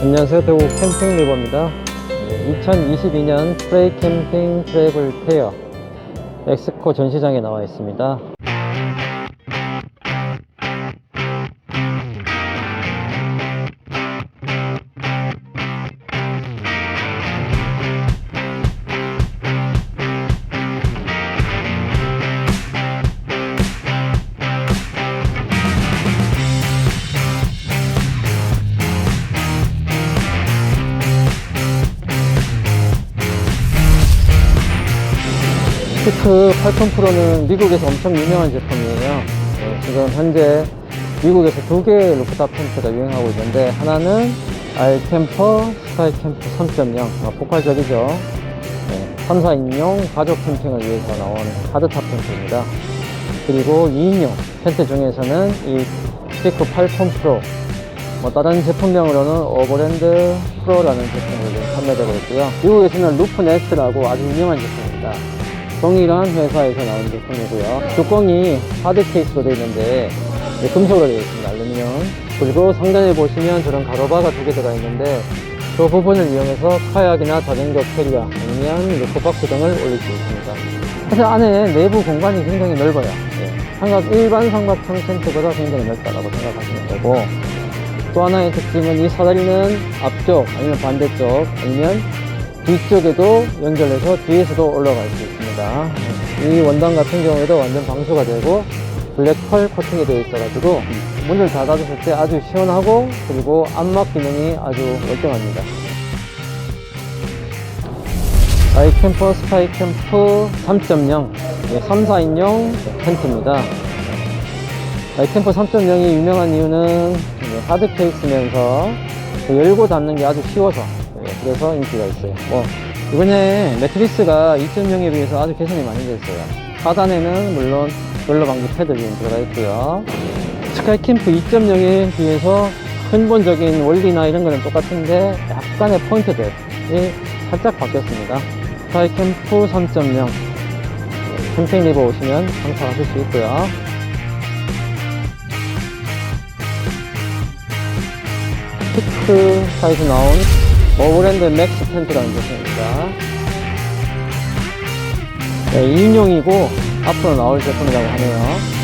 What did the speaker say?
안녕하세요. 대구 캠핑 리버입니다. 2022년 프레이 캠핑 트래블 페어 엑스코 전시장에 나와 있습니다. 피크 8톤 프로는 미국에서 엄청 유명한 제품이에요. 네, 지금 현재 미국에서 두 개의 루프탑 텐트가 유행하고 있는데 하나는 알캠퍼 스카이 캠프 3.0 아, 폭발적이죠. 네, 3, 4인용 가족 캠핑을 위해서 나온 하드탑 텐트입니다. 그리고 2인용 텐트 중에서는 이 피크 8톤 프로 뭐 다른 제품명으로는 오버랜드 프로라는 제품으로 판매되고 있고요. 미국에서는 루프 네스트라고 아주 유명한 제품입니다. 동일한 회사에서 나온 제품이고요. 뚜껑이 하드 케이스로 되어 있는데 네, 금속으로 되어 있습니다. 알루미늄. 그리고 상단에 보시면 저런 가로바가 두 개 들어가 있는데 그 부분을 이용해서 카약이나 자전거 캐리어 아니면 루프박스 등을 올릴 수 있습니다. 사실 안에 내부 공간이 굉장히 넓어요. 예, 삼각 일반 삼각형 텐트보다 굉장히 넓다라고 생각하시면 되고 또 하나의 특징은 이 사다리는 앞쪽 아니면 반대쪽 아니면 뒤쪽에도 연결해서 뒤에서도 올라갈 수 있습니다. 이 원단 같은 경우에도 완전 방수가 되고 블랙펄 코팅이 되어 있어가지고 문을 닫아줬을 때 아주 시원하고 그리고 암막 기능이 아주 월등합니다. 아이캠퍼 스카이캠프 3.0 3, 4인용 텐트입니다. 아이캠퍼 3.0이 유명한 이유는 이제 하드 케이스면서 그 열고 닫는 게 아주 쉬워서 예, 그래서 인기가 있어요. 뭐 이번에 매트리스가 2.0에 비해서 아주 개선이 많이 됐어요. 하단에는 물론 롤러 방지 패드가 들어가 있고요. 스카이캠프 2.0에 비해서 근본적인 원리나 이런 거는 똑같은데 약간의 포인트들이 살짝 바뀌었습니다. 스카이캠프 3.0 캠핑 리버 오시면 참석하실 수 있고요. 피크 사이즈 나온 오브랜드 맥스 텐트라는 제품입니다. 네, 2인용이고 앞으로 나올 제품이라고 하네요.